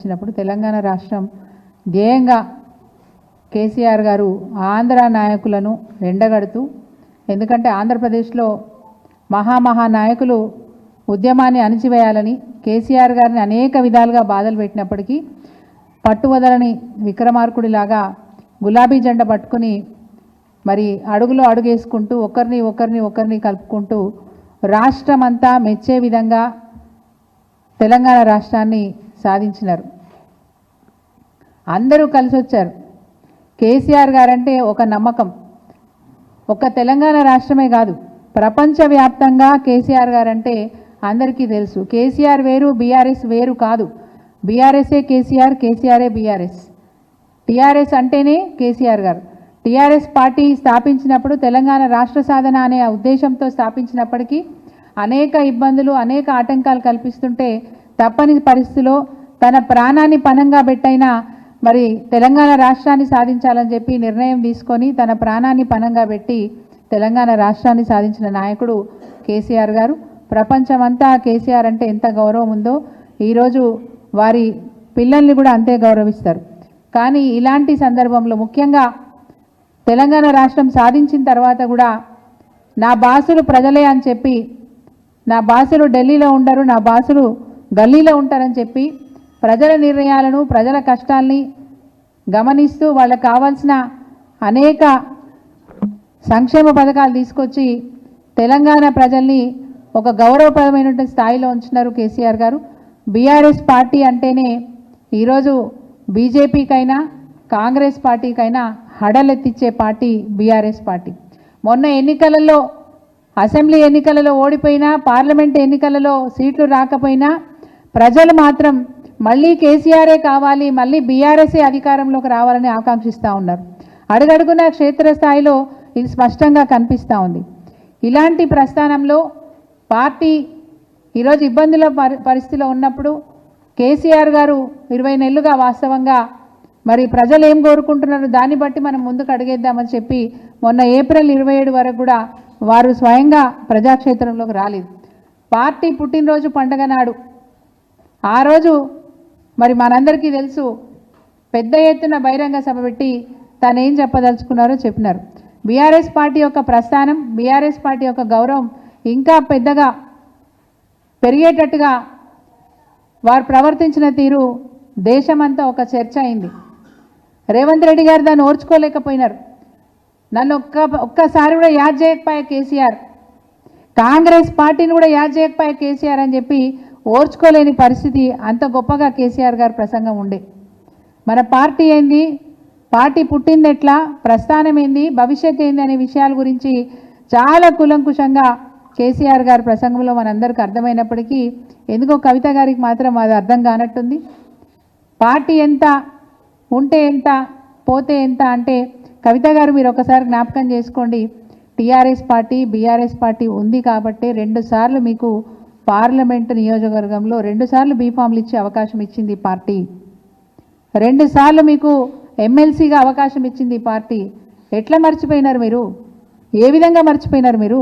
వచ్చినప్పుడు తెలంగాణ రాష్ట్రం ధ్యేయంగా కేసీఆర్ గారు ఆంధ్ర నాయకులను ఎండగడుతూ ఎందుకంటే ఆంధ్రప్రదేశ్లో మహామహా నాయకులు ఉద్యమాన్ని అణిచివేయాలని కేసీఆర్ గారిని అనేక విధాలుగా బాధలు పెట్టినప్పటికీ పట్టువదలని విక్రమార్కుడిలాగా గులాబీ జెండా పట్టుకుని మరి అడుగులో అడుగేసుకుంటూ ఒకరిని ఒకరిని ఒకరిని కలుపుకుంటూ రాష్ట్రం అంతా మెచ్చే విధంగా తెలంగాణ రాష్ట్రాన్ని సాధించినారు. అందరూ కలిసి వచ్చారు కేసీఆర్ గారంటే ఒక నమ్మకం. ఒక్క తెలంగాణ రాష్ట్రమే కాదు ప్రపంచవ్యాప్తంగా కేసీఆర్ గారంటే అందరికీ తెలుసు. కేసీఆర్ వేరు బీఆర్ఎస్ వేరు కాదు. బీఆర్ఎస్ఏ కేసీఆర్ కేసీఆర్ఏ బీఆర్ఎస్. టీఆర్ఎస్ అంటేనే కేసీఆర్ గారు. టీఆర్ఎస్ పార్టీ స్థాపించినప్పుడు తెలంగాణ రాష్ట్ర సాధన అనే ఉద్దేశంతో స్థాపించినప్పటికీ అనేక ఇబ్బందులు అనేక ఆటంకాలు కల్పిస్తుంటే తప్పని పరిస్థితిలో తన ప్రాణాన్ని పణంగా పెట్టైనా మరి తెలంగాణ రాష్ట్రాన్ని సాధించాలని చెప్పి నిర్ణయం తీసుకొని తన ప్రాణాన్ని పణంగా పెట్టి తెలంగాణ రాష్ట్రాన్ని సాధించిన నాయకుడు కేసీఆర్ గారు. ప్రపంచమంతా కేసీఆర్ అంటే ఎంత గౌరవం ఉందో ఈరోజు వారి పిల్లల్ని కూడా అంతే గౌరవిస్తారు. కానీ ఇలాంటి సందర్భంలో ముఖ్యంగా తెలంగాణ రాష్ట్రం సాధించిన తర్వాత కూడా నా బాసులు ప్రజలే అని చెప్పి నా బాసులు ఢిల్లీలో ఉండరు నా బాసులు గల్లీలో ఉంటారని చెప్పి ప్రజల నిర్ణయాలను ప్రజల కష్టాల్ని గమనిస్తూ వాళ్ళకు కావాల్సిన అనేక సంక్షేమ పథకాలు తీసుకొచ్చి తెలంగాణ ప్రజల్ని ఒక గౌరవప్రదమైనటువంటి స్థాయిలో ఉంచున్నారు కేసీఆర్ గారు. బీఆర్ఎస్ పార్టీ అంటేనే ఈరోజు బీజేపీకైనా కాంగ్రెస్ పార్టీకైనా హడలెత్తిచ్చే పార్టీ బీఆర్ఎస్ పార్టీ. మొన్న ఎన్నికలలో అసెంబ్లీ ఎన్నికలలో ఓడిపోయినా పార్లమెంట్ ఎన్నికలలో సీట్లు రాకపోయినా ప్రజలు మాత్రం మళ్ళీ కేసీఆరే కావాలి మళ్ళీ బీఆర్ఎస్ఏ అధికారంలోకి రావాలని ఆకాంక్షిస్తూ ఉన్నారు. అడుగడుగున క్షేత్రస్థాయిలో ఇది స్పష్టంగా కనిపిస్తూ ఉంది. ఇలాంటి ప్రస్థానంలో పార్టీ ఈరోజు ఇబ్బందుల పరి పరిస్థితిలో ఉన్నప్పుడు కేసీఆర్ గారు ఇరవై నెలలుగా వాస్తవంగా మరి ప్రజలు ఏం కోరుకుంటున్నారు? దాన్ని బట్టి మనం ముందుకు అడిగేద్దామని చెప్పి మొన్న ఏప్రిల్ ఇరవై ఏడు వరకు కూడా వారు స్వయంగా ప్రజాక్షేత్రంలోకి రాలేదు. పార్టీ పుట్టినరోజు పండగ నాడు ఆ రోజు మరి మనందరికీ తెలుసు పెద్ద ఎత్తున బహిరంగ సభ పెట్టి తను ఏం చెప్పదలుచుకున్నారో చెప్పినారు. బీఆర్ఎస్ పార్టీ యొక్క ప్రస్థానం బీఆర్ఎస్ పార్టీ యొక్క గౌరవం ఇంకా పెద్దగా పెరిగేటట్టుగా వారు ప్రవర్తించిన తీరు దేశమంతా ఒక చర్చ అయింది. రేవంత్ రెడ్డి గారు దాన్ని ఓర్చుకోలేకపోయినారు. నన్ను ఒక్క ఒక్కసారి కూడా యాద్ చేయకపోయా కేసీఆర్ కాంగ్రెస్ పార్టీని కూడా యాద్ చేయకపోయా కేసీఆర్ అని చెప్పి ఓర్చుకోలేని పరిస్థితి అంత గొప్పగా కేసీఆర్ గారి ప్రసంగం ఉండే. మన పార్టీ ఏంది? పార్టీ పుట్టింది ఎట్లా ప్రస్థానం ఏంది? భవిష్యత్ ఏంది అనే విషయాల గురించి చాలా కులంకుశంగా కేసీఆర్ గారి ప్రసంగంలో మనందరికీ అర్థమైనప్పటికీ ఎందుకో కవిత గారికి మాత్రం అది అర్థం కానట్టుంది. పార్టీ ఎంత? ఉంటే ఎంత? పోతే ఎంత? అంటే కవిత గారు మీరు ఒకసారి జ్ఞాపకం చేసుకోండి. టీఆర్ఎస్ పార్టీ బీఆర్ఎస్ పార్టీ ఉంది కాబట్టి రెండు సార్లు మీకు పార్లమెంటు నియోజకవర్గంలో రెండు సార్లు బీఫామ్లు ఇచ్చే అవకాశం ఇచ్చింది పార్టీ. రెండు సార్లు మీకు ఎమ్మెల్సీగా అవకాశం ఇచ్చింది పార్టీ. ఎట్లా మర్చిపోయినారు మీరు? ఏ విధంగా మర్చిపోయినారు మీరు?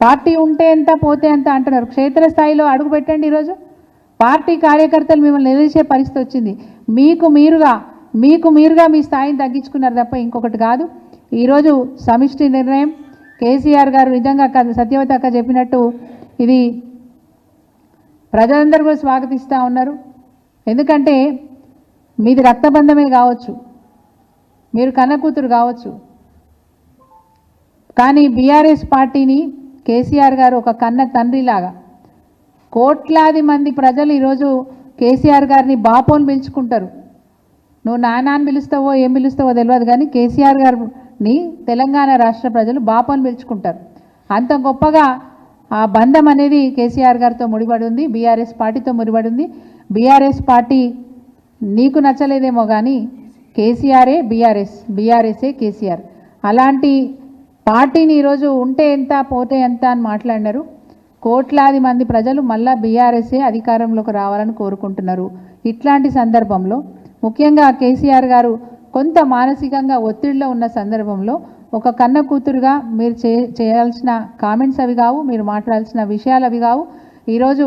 పార్టీ ఉంటే ఎంత పోతే ఎంత అంటున్నారు. క్షేత్రస్థాయిలో అడుగు పెట్టండి ఈరోజు. పార్టీ కార్యకర్తలు మిమ్మల్ని నిలిచే పరిస్థితి వచ్చింది. మీకు మీరుగా మీకు మీరుగా మీ స్థాయిని తగ్గించుకున్నారు తప్ప ఇంకొకటి కాదు. ఈరోజు సమిష్టి నిర్ణయం. కేసీఆర్ గారు నిజంగా సత్యవత అక్క చెప్పినట్టు ఇది ప్రజలందరూ కూడా స్వాగతిస్తూ ఉన్నారు. ఎందుకంటే మీది రక్తబంధమే కావచ్చు మీరు కన్నకూతురు కావచ్చు. కానీ బీఆర్ఎస్ పార్టీని కేసీఆర్ గారు ఒక కన్న తండ్రిలాగా కోట్లాది మంది ప్రజలు ఈరోజు కేసీఆర్ గారిని బాపోని పిలుచుకుంటారు. నువ్వు నానాన్ని పిలుస్తావో ఏం పిలుస్తావో తెలియదు కానీ కేసీఆర్ గారిని తెలంగాణ రాష్ట్ర ప్రజలు బాపోని పిలుచుకుంటారు. అంత గొప్పగా ఆ బంధం అనేది కేసీఆర్ గారితో ముడిపడి ఉంది బీఆర్ఎస్ పార్టీతో ముడిపడి ఉంది బీఆర్ఎస్ పార్టీ నీకు నచ్చలేదేమో కానీ కేసీఆరే బీఆర్ఎస్ బీఆర్ఎస్ఏ కేసీఆర్. అలాంటి పార్టీని ఈరోజు ఉంటే ఎంత పోతే ఎంత అని మాట్లాడినారు. కోట్లాది మంది ప్రజలు మళ్ళా బీఆర్ఎస్ఏ అధికారంలోకి రావాలని కోరుకుంటున్నారు ఇట్లాంటి సందర్భంలో. ముఖ్యంగా కేసీఆర్ గారు కొంత మానసికంగా ఒత్తిడిలో ఉన్న సందర్భంలో ఒక కన్న కూతురుగా మీరు చే చేయాల్సిన కామెంట్స్ అవి కావు మీరు మాట్లాడాల్సిన విషయాలు అవి కావు. ఈరోజు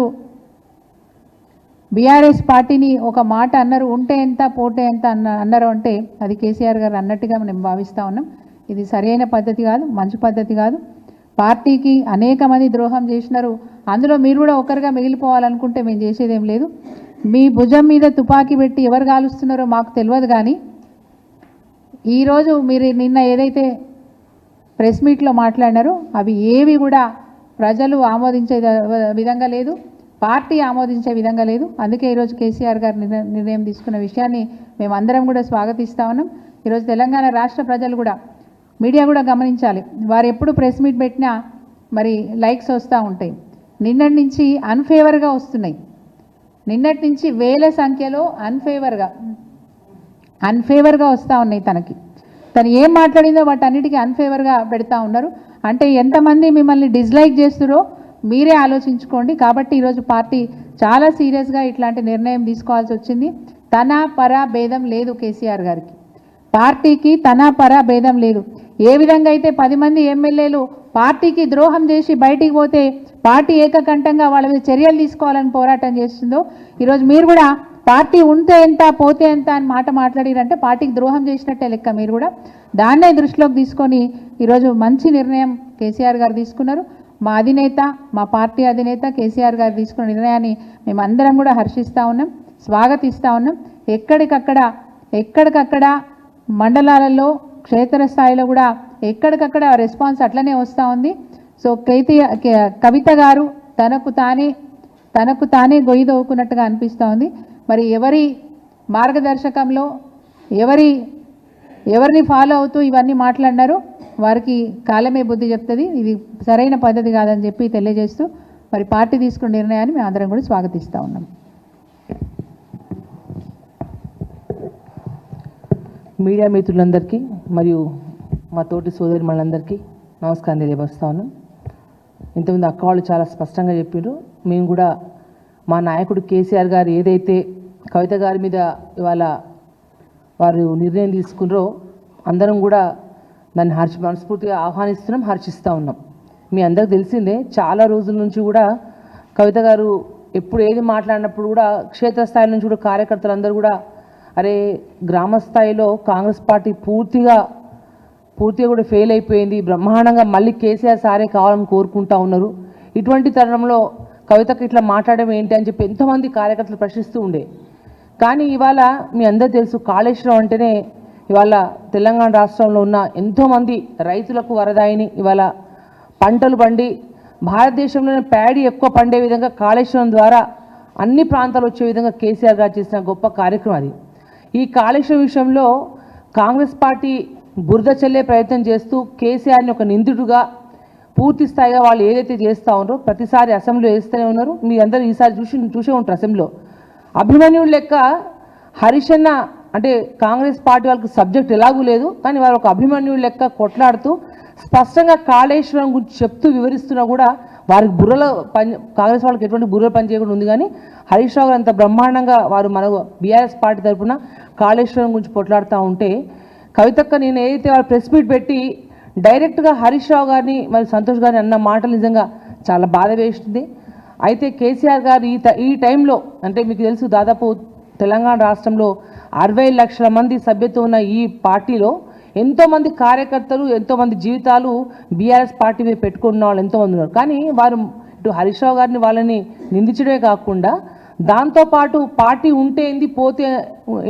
బీఆర్ఎస్ పార్టీని ఒక మాట అన్నారు ఉంటే ఎంత పోటే ఎంత అన్న అన్నారు అంటే అది కేసీఆర్ గారు అన్నట్టుగా మేము భావిస్తూ ఉన్నాం. ఇది సరైన పద్ధతి కాదు మంచి పద్ధతి కాదు. పార్టీకి అనేక మంది ద్రోహం చేసినారు. అందులో మీరు కూడా ఒకరిగా మిగిలిపోవాలనుకుంటే మేము చేసేదేం లేదు. మీ భుజం మీద తుపాకీ పెట్టి ఎవరు కాలుస్తున్నారో మాకు తెలియదు కానీ ఈరోజు మీరు నిన్న ఏదైతే ప్రెస్ మీట్లో మాట్లాడినారు. అవి ఏవి కూడా ప్రజలు ఆమోదించే విధంగా లేదు. పార్టీ ఆమోదించే విధంగా లేదు. అందుకే ఈరోజు కేసీఆర్ గారు నిర్ణయం తీసుకున్న విషయాన్ని మేమందరం కూడా స్వాగతిస్తా ఉన్నాం. ఈరోజు తెలంగాణ రాష్ట్ర ప్రజలు కూడా మీడియా కూడా గమనించాలి. వారు ఎప్పుడు ప్రెస్ మీట్ పెట్టినా మరి లైక్స్ వస్తూ ఉంటాయి. నిన్నటి నుంచి అన్ఫేవర్గా వస్తున్నాయి. నిన్నటి నుంచి వేల సంఖ్యలో అన్ఫేవర్గా అన్ఫేవర్గా వస్తూ ఉన్నాయి తనకి. తను ఏం మాట్లాడిందో వాటి అన్నిటికీ అన్ఫేవర్గా పెడతా ఉన్నారు. అంటే ఎంతమంది మిమ్మల్ని డిస్లైక్ చేస్తురో మీరే ఆలోచించుకోండి. కాబట్టి ఈరోజు పార్టీ చాలా సీరియస్గా ఇట్లాంటి నిర్ణయం తీసుకోవాల్సి వచ్చింది. తన పర భేదం లేదు కేసీఆర్ గారికి. పార్టీకి తన పర భేదం లేదు. ఏ విధంగా అయితే పది మంది ఎమ్మెల్యేలు పార్టీకి ద్రోహం చేసి బయటికి పోతే పార్టీ ఏకకంఠంగా వాళ్ళ మీద చర్యలు తీసుకోవాలని పోరాటం చేస్తుందో ఈరోజు మీరు కూడా పార్టీ ఉంటే ఎంత పోతే ఎంత అని మాట మాట్లాడిరంటే పార్టీకి ద్రోహం చేసినట్టే లెక్క మీరు కూడా. దాన్నే దృష్టిలోకి తీసుకొని ఈరోజు మంచి నిర్ణయం కేసీఆర్ గారు తీసుకున్నారు. మా అధినేత మా పార్టీ అధినేత కేసీఆర్ గారు తీసుకున్న నిర్ణయాన్ని మేమందరం కూడా హర్షిస్తూ ఉన్నాం స్వాగతిస్తూ ఉన్నాం. ఎక్కడికక్కడ ఎక్కడికక్కడ మండలాలలో క్షేత్రస్థాయిలో కూడా ఎక్కడికక్కడ రెస్పాన్స్ అట్లనే వస్తూ ఉంది. సో కైతి కే- కవిత గారు తనకు తానే తనకు తానే గొయ్యి దవ్వుకున్నట్టుగా అనిపిస్తూ ఉంది. మరి ఎవరి మార్గదర్శకంలో ఎవరి ఎవరిని ఫాలో అవుతూ ఇవన్నీ మాట్లాడినారో వారికి కాలమే బుద్ధి చెప్తుంది. ఇది సరైన పద్ధతి కాదని చెప్పి తెలియజేస్తూ మరి పార్టీ తీసుకున్న నిర్ణయాన్ని మేము అందరం కూడా స్వాగతిస్తూ ఉన్నాం. మీడియా మిత్రులందరికీ మరియు మా తోటి సోదరి మనందరికీ నమస్కారం తెలియపరుస్తా ఉన్నాం. ఇంతకుముందు అక్క వాళ్ళు చాలా స్పష్టంగా చెప్పారు మేము కూడా మా నాయకుడు కేసీఆర్ గారు ఏదైతే కవిత గారి మీద ఇవాళ వారు నిర్ణయం తీసుకున్నారో అందరం కూడా దాన్ని హర్ష మనస్ఫూర్తిగా ఆహ్వానిస్తున్నాం హర్షిస్తూ ఉన్నాం. మీ అందరికి తెలిసిందే చాలా రోజుల నుంచి కూడా కవిత గారు ఎప్పుడు ఏది మాట్లాడినప్పుడు కూడా క్షేత్రస్థాయి నుంచి కూడా కార్యకర్తలు అందరూ కూడా అరే గ్రామ స్థాయిలో కాంగ్రెస్ పార్టీ పూర్తిగా పూర్తిగా కూడా ఫెయిల్ అయిపోయింది బ్రహ్మాండంగా మళ్ళీ కేసీఆర్ సారే కావాలని కోరుకుంటా ఉన్నారు. ఇటువంటి తరుణంలో కవితకు ఇట్లా మాట్లాడడం ఏంటి అని చెప్పి ఎంతోమంది కార్యకర్తలు ప్రశ్నిస్తూ ఉండే. కానీ ఇవాళ మీ అందరు తెలుసు కాళేశ్వరం అంటేనే ఇవాళ తెలంగాణ రాష్ట్రంలో ఉన్న ఎంతోమంది రైతులకు వరదాయిని ఇవాళ పంటలు పండి భారతదేశంలోనే ప్యాడీ ఎక్కువ పండే విధంగా కాళేశ్వరం ద్వారా అన్ని ప్రాంతాలు వచ్చే విధంగా కేసీఆర్ గారు చేసిన గొప్ప కార్యక్రమం అది. ఈ కాళేశ్వరం విషయంలో కాంగ్రెస్ పార్టీ బురద చెల్లే ప్రయత్నం చేస్తూ కేసీఆర్ని ఒక నిందితుడుగా పూర్తి స్థాయిగా వాళ్ళు ఏదైతే చేస్తూ ఉన్నారో ప్రతిసారి అసెంబ్లీలో వేస్తూనే ఉన్నారు. మీ అందరూ ఈసారి చూసి చూసే ఉంటారు అసెంబ్లీలో. అభిమన్యుడు లెక్క హరీష్ అన్న అంటే కాంగ్రెస్ పార్టీ వాళ్ళకి సబ్జెక్ట్ ఎలాగూ లేదు కానీ వారు ఒక అభిమన్యుడు లెక్క కొట్లాడుతూ స్పష్టంగా కాళేశ్వరం గురించి చెప్తూ వివరిస్తున్నా కూడా వారికి బుర్రలో పని కాంగ్రెస్ వాళ్ళకి ఎటువంటి బుర్రలు పని చేయకుండా ఉంది. కానీ హరీష్ రావు గారు అంత బ్రహ్మాండంగా వారు మన బీఆర్ఎస్ పార్టీ తరఫున కాళేశ్వరం గురించి కొట్లాడుతూ ఉంటే కవితక్క నేను ఏదైతే వాళ్ళు ప్రెస్ మీట్ పెట్టి డైరెక్ట్గా హరీష్ రావు గారిని మరి సంతోష్ గారిని అన్న మాటలు నిజంగా చాలా బాధ వేస్తుంది అయితే కేసీఆర్ గారు ఈ ఈ టైంలో అంటే మీకు తెలుసు దాదాపు తెలంగాణ రాష్ట్రంలో అరవై లక్షల మంది సభ్యత్వం ఉన్న ఈ పార్టీలో ఎంతోమంది కార్యకర్తలు ఎంతోమంది జీవితాలు బీఆర్ఎస్ పార్టీ మీద పెట్టుకున్న వాళ్ళు ఎంతోమంది ఉన్నారు. కానీ వారు ఇటు హరీష్ రావు గారిని వాళ్ళని నిందించడమే కాకుండా దాంతోపాటు పార్టీ ఉంటే ఏంది పోతే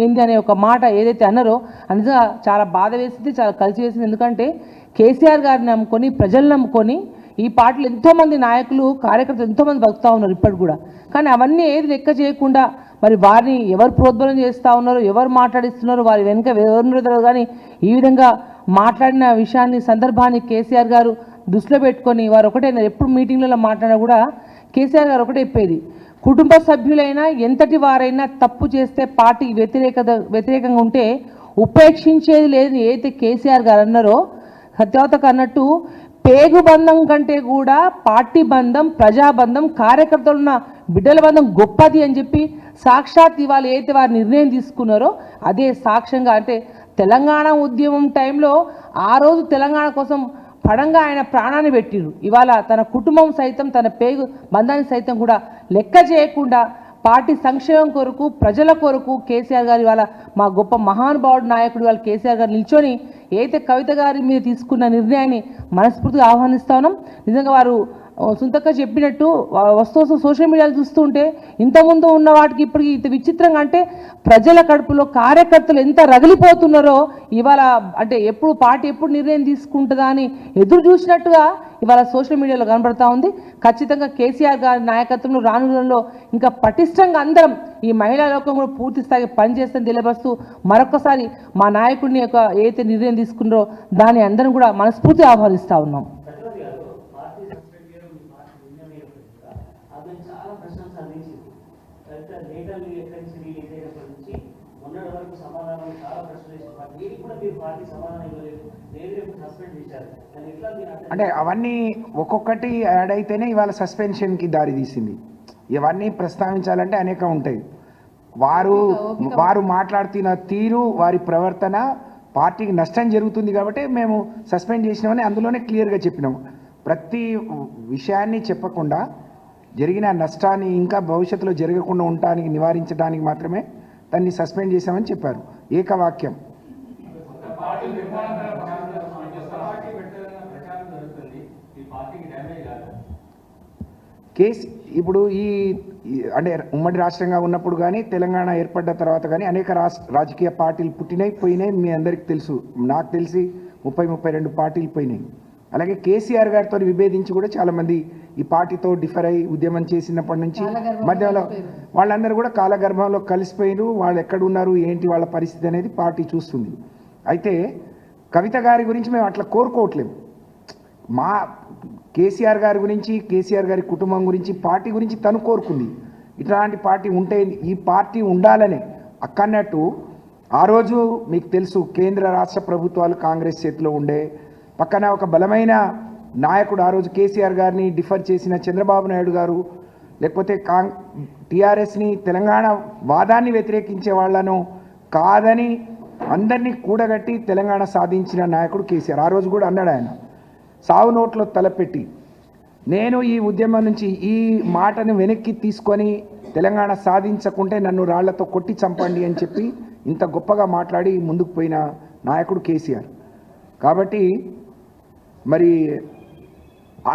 ఏంది అనే ఒక మాట ఏదైతే అన్నారో అది నిజంగా చాలా బాధ వేసింది చాలా కలిసి వేసింది. ఎందుకంటే కేసీఆర్ గారిని నమ్ముకొని ప్రజలు నమ్ముకొని ఈ పార్టీలో ఎంతోమంది నాయకులు కార్యకర్తలు ఎంతోమంది బతుకుతూ ఉన్నారు ఇప్పటికి కూడా. కానీ అవన్నీ ఏది లెక్క చేయకుండా మరి వారిని ఎవరు ప్రోద్బలం చేస్తూ ఉన్నారో ఎవరు మాట్లాడిస్తున్నారు వారి వెనుక ఎవరు కానీ ఈ విధంగా మాట్లాడిన విషయాన్ని సందర్భాన్ని కేసీఆర్ గారు దృష్టిలో పెట్టుకొని వారు ఒకటే ఎప్పుడు మీటింగ్లలో మాట్లాడినా కూడా కేసీఆర్ గారు ఒకటే చెప్పేది. కుటుంబ సభ్యులైనా ఎంతటి వారైనా తప్పు చేస్తే పార్టీ వ్యతిరేకత వ్యతిరేకంగా ఉంటే ఉపేక్షించేది లేదని ఏదైతే కేసీఆర్ గారు అన్నారో సత్యవతకు అన్నట్టు పేగు బంధం కంటే కూడా పార్టీ బంధం ప్రజాబంధం కార్యకర్తలు ఉన్న బిడ్డల బంధం గొప్పది అని చెప్పి సాక్షాత్ ఇవాళ ఏదైతే వారు నిర్ణయం తీసుకున్నారో అదే సాక్ష్యంగా అంటే తెలంగాణ ఉద్యమం టైంలో ఆ రోజు తెలంగాణ కోసం పడంగా ఆయన ప్రాణాన్ని పెట్టిరు ఇవాళ తన కుటుంబం సైతం తన పేగు బంధాన్ని సైతం కూడా లెక్క చేయకుండా పార్టీ సంక్షేమం కొరకు ప్రజల కొరకు కేసీఆర్ గారు ఇవాళ మా గొప్ప మహానుభావుడు నాయకుడు వాళ్ళ కేసీఆర్ గారు నిల్చొని ఏదైతే కవిత గారి మీద తీసుకున్న నిర్ణయాన్ని మనస్ఫూర్తిగా ఆహ్వానిస్తా ఉన్నాం. నిజంగా వారు సుంతక్క చెప్పినట్టు వస్తూ సోషల్ మీడియాలో చూస్తుంటే ఇంతకుముందు ఉన్న వాటికి ఇప్పటికి ఇంత విచిత్రంగా అంటే ప్రజల కడుపులో కార్యకర్తలు ఎంత రగిలిపోతున్నారో ఇవాళ అంటే ఎప్పుడు పార్టీ ఎప్పుడు నిర్ణయం తీసుకుంటుందా అని ఎదురు చూసినట్టుగా ఇవాళ సోషల్ మీడియాలో కనబడతా ఉంది. ఖచ్చితంగా కేసీఆర్ గారి నాయకత్వంలో రానులలో ఇంకా పటిష్టంగా అందరం ఈ మహిళా లోకం కూడా పూర్తి స్థాయి పనిచేస్తుందని తెలియపరుస్తూ మరొకసారి మా నాయకుడిని యొక్క ఏదైతే నిర్ణయం తీసుకున్నారో దాన్ని అందరం కూడా మనస్ఫూర్తి ఆహ్వానిస్తూ ఉన్నాం చక్రవర్తి గారు పార్టీ సస్పెండ్ చేయడం మీ పార్టీ నిర్ణయం కూడా అది చాలా ప్రశంస అందించింది అయితే డేటాలు ఎక్కడి నుంచి రిలీజ్ అయినప్పటి నుంచి మొన్నటి వరకు సమాధానం చాలా ప్రశ్నలు వేసిన పార్టీ దీనికి కూడా మీరు పార్టీ సమాధానం ఇవ్వలేదు లేదు రేపు సస్పెండ్ చేశారు దాన్ని ఎట్లా మీరు అర్థం అంటే అవన్నీ ఒక్కొక్కటి యాడ్ అయితేనే ఇవాళ సస్పెన్షన్కి దారి తీసింది. ఇవన్నీ ప్రస్తావించాలంటే అనేక ఉంటాయి. వారు వారు మాట్లాడుతున్న తీరు వారి ప్రవర్తన పార్టీకి నష్టం జరుగుతుంది కాబట్టి మేము సస్పెండ్ చేసినామని అందులోనే క్లియర్గా చెప్పినాం. ప్రతి విషయాన్ని చెప్పకుండా జరిగిన నష్టాన్ని ఇంకా భవిష్యత్తులో జరగకుండా ఉండటానికి నివారించడానికి మాత్రమే దాన్ని సస్పెండ్ చేశామని చెప్పారు. ఏకవాక్యం. కేసు ఇప్పుడు ఈ అంటే ఉమ్మడి రాష్ట్రంగా ఉన్నప్పుడు కానీ తెలంగాణ ఏర్పడ్డ తర్వాత కానీ అనేక రాజకీయ పార్టీలు పుట్టినాయి పోయినాయి మీ అందరికీ తెలుసు. నాకు తెలిసి ముప్పై ముప్పై రెండు పార్టీలు పోయినాయి అలాగే కేసీఆర్ గారితో విభేదించి కూడా చాలామంది ఈ పార్టీతో డిఫర్ అయి ఉద్యమం చేసినప్పటి నుంచి మధ్యలో. వాళ్ళందరూ కూడా కాలగర్భంలో కలిసిపోయినారు. వాళ్ళు ఎక్కడున్నారు ఏంటి వాళ్ళ పరిస్థితి అనేది పార్టీ చూస్తుంది. అయితే కవిత గారి గురించి మేము అట్లా కోరుకోవట్లేము మా కేసీఆర్ గారి గురించి కేసీఆర్ గారి కుటుంబం గురించి పార్టీ గురించి తను కోరుకుంది. ఇట్లాంటి పార్టీ ఉంటే ఈ పార్టీ ఉండాలనే అక్కన్నట్టు ఆ రోజు మీకు తెలుసు కేంద్ర రాష్ట్ర ప్రభుత్వాలు కాంగ్రెస్ చేతిలో ఉండే పక్కన ఒక బలమైన నాయకుడు ఆ రోజు కేసీఆర్ గారిని డిఫర్ చేసిన చంద్రబాబు నాయుడు గారు లేకపోతే కాంగ్ టీఆర్ఎస్ని తెలంగాణ వాదాన్ని వ్యతిరేకించే వాళ్ళను కాదని అందరినీ కూడగట్టి తెలంగాణ సాధించిన నాయకుడు కేసీఆర్. ఆ రోజు కూడా అన్నాడు ఆయన. సావు నోట్లో తలపెట్టి నేను ఈ ఉద్యమం నుంచి ఈ మాటను వెనక్కి తీసుకొని తెలంగాణ సాధించకుంటే నన్ను రాళ్ళతో కొట్టి చంపండి అని చెప్పి ఇంత గొప్పగా మాట్లాడి ముందుకు పోయిన నాయకుడు కేసీఆర్. కాబట్టి మరి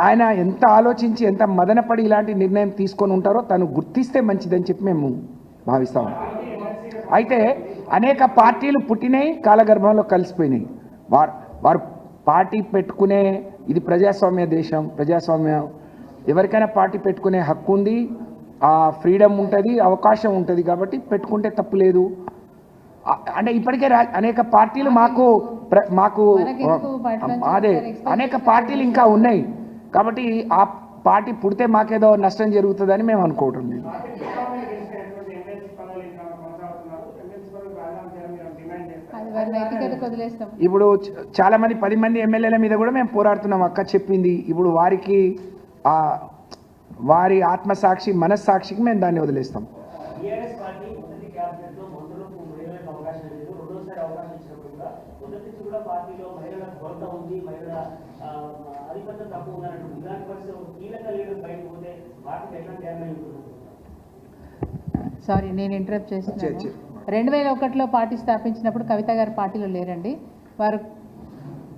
ఆయన ఎంత ఆలోచించి ఎంత మదనపడి ఇలాంటి నిర్ణయం తీసుకొని ఉంటారో తను గుర్తిస్తే మంచిదని చెప్పి మేము భావిస్తాము అయితే అనేక పార్టీలు పుట్టినాయి కాలగర్భంలో కలిసిపోయినాయి. వారు వారు పార్టీ పెట్టుకునే ఇది ప్రజాస్వామ్య దేశం ప్రజాస్వామ్యం. ఎవరికైనా పార్టీ పెట్టుకునే హక్కు ఉంది ఆ ఫ్రీడమ్ ఉంటుంది అవకాశం ఉంటుంది కాబట్టి పెట్టుకుంటే తప్పు లేదు. ఆ- అంటే ఇప్పటికే రా- అనేక పార్టీలు మాకు మాకు అదే అనేక పార్టీలు ఇంకా ఉన్నాయి. కాబట్టి ఆ పార్టీ పుడితే మాకేదో నష్టం జరుగుతుందని మేము అనుకోవటం లేదు అది వారి నైతికతకు వదిలేస్తాం ఇప్పుడు చాలా మంది పది మంది ఎమ్మెల్యేల మీద కూడా మేము పోరాడుతున్నాం. అక్క చెప్పింది. ఇప్పుడు వారికి ఆ వారి ఆత్మసాక్షి మనస్సాక్షికి మేము దాన్ని వదిలేస్తాం. సారీ నేను ఇంటరప్ట్ చేస్తున్నాను. రెండు వేల ఒకటిలో పార్టీ స్థాపించినప్పుడు కవిత గారు పార్టీలో లేరండి. వారు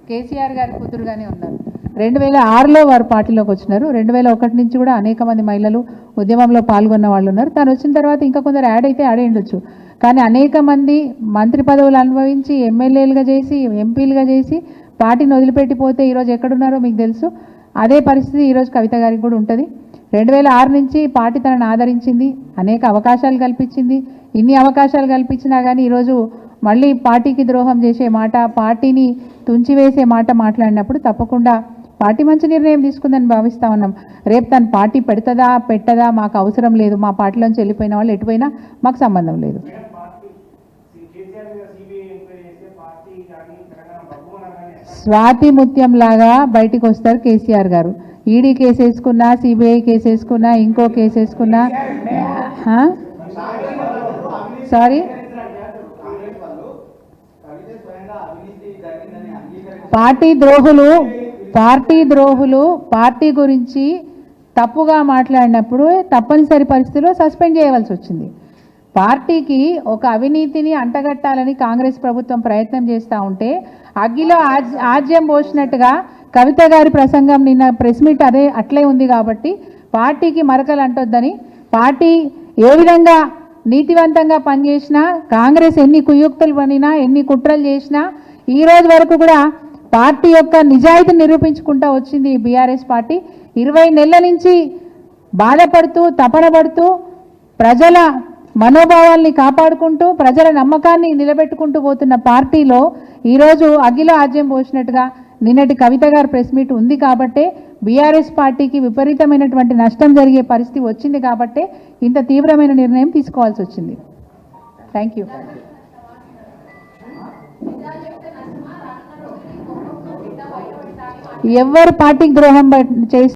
కేసీఆర్ గారి కూతురుగానే ఉన్నారు. రెండు వేల ఆరులో వారు పార్టీలోకి వచ్చినారు. రెండు వేల ఒకటి నుంచి కూడా అనేక మంది మహిళలు ఉద్యమంలో పాల్గొన్న వాళ్ళు ఉన్నారు. తను వచ్చిన తర్వాత ఇంకా కొందరు యాడ్ అయితే యాడ్ ఉండొచ్చు కానీ అనేక మంది మంత్రి పదవులు అనుభవించి ఎమ్మెల్యేలుగా చేసి ఎంపీలుగా చేసి పార్టీని వదిలిపెట్టిపోతే ఈరోజు ఎక్కడున్నారో మీకు తెలుసు. అదే పరిస్థితి ఈరోజు కవిత గారికి కూడా ఉంటుంది. రెండు వేల ఆరు నుంచి పార్టీ తనను ఆదరించింది అనేక అవకాశాలు కల్పించింది ఇన్ని అవకాశాలు కల్పించినా కానీ ఈరోజు మళ్ళీ పార్టీకి ద్రోహం చేసే మాట పార్టీని తుంచివేసే మాట మాట్లాడినప్పుడు తప్పకుండా పార్టీ మంచి నిర్ణయం తీసుకుందని భావిస్తా ఉన్నాం. రేపు తను పార్టీ పెడతదా పెట్టదా మాకు అవసరం లేదు. మా పార్టీలోంచి వెళ్ళిపోయిన వాళ్ళు ఎటుపోయినా మాకు సంబంధం లేదు. స్వాతి ముత్యం లాగా బయటికి వస్తారు కేసీఆర్ గారు. ఈడీ కేసు వేసుకున్నా సిబిఐ కేసు వేసుకున్నా ఇంకో కేసు వేసుకున్నా సారీ? పార్టీ ద్రోహులు పార్టీ ద్రోహులు పార్టీ గురించి తప్పుగా మాట్లాడినప్పుడు తప్పనిసరి పరిస్థితిలో సస్పెండ్ చేయవలసి వచ్చింది. పార్టీకి ఒక అవినీతిని అంటగట్టాలని కాంగ్రెస్ ప్రభుత్వం ప్రయత్నం చేస్తూ ఉంటే అగ్గిలో ఆజ్యం పోసినట్టుగా కవిత గారి ప్రసంగం నిన్న ప్రెస్ మీట్ అదే అట్లే ఉంది కాబట్టి పార్టీకి మరకలు అంటొద్దని పార్టీ ఏ విధంగా నీతివంతంగా పనిచేసినా కాంగ్రెస్ ఎన్ని కుయుక్తులు పనినా ఎన్ని కుట్రలు చేసినా ఈ రోజు వరకు కూడా పార్టీ యొక్క నిజాయితీ నిరూపించుకుంటూ వచ్చింది ఈ బీఆర్ఎస్ పార్టీ. ఇరవై నెలల నుంచి బాధపడుతూ తపన పడుతూ ప్రజల మనోభావాల్ని కాపాడుకుంటూ ప్రజల నమ్మకాన్ని నిలబెట్టుకుంటూ పోతున్న పార్టీలో ఈరోజు అఖిల ఆజ్యం పోసినట్టుగా నిన్నటి కవిత గారి ప్రెస్ మీట్ ఉంది కాబట్టే బీఆర్ఎస్ పార్టీకి విపరీతమైనటువంటి నష్టం జరిగే పరిస్థితి వచ్చింది కాబట్టే ఇంత తీవ్రమైన నిర్ణయం తీసుకోవాల్సి వచ్చింది. థ్యాంక్ యూ ఎవరు పార్టీకి ద్రోహం చేసి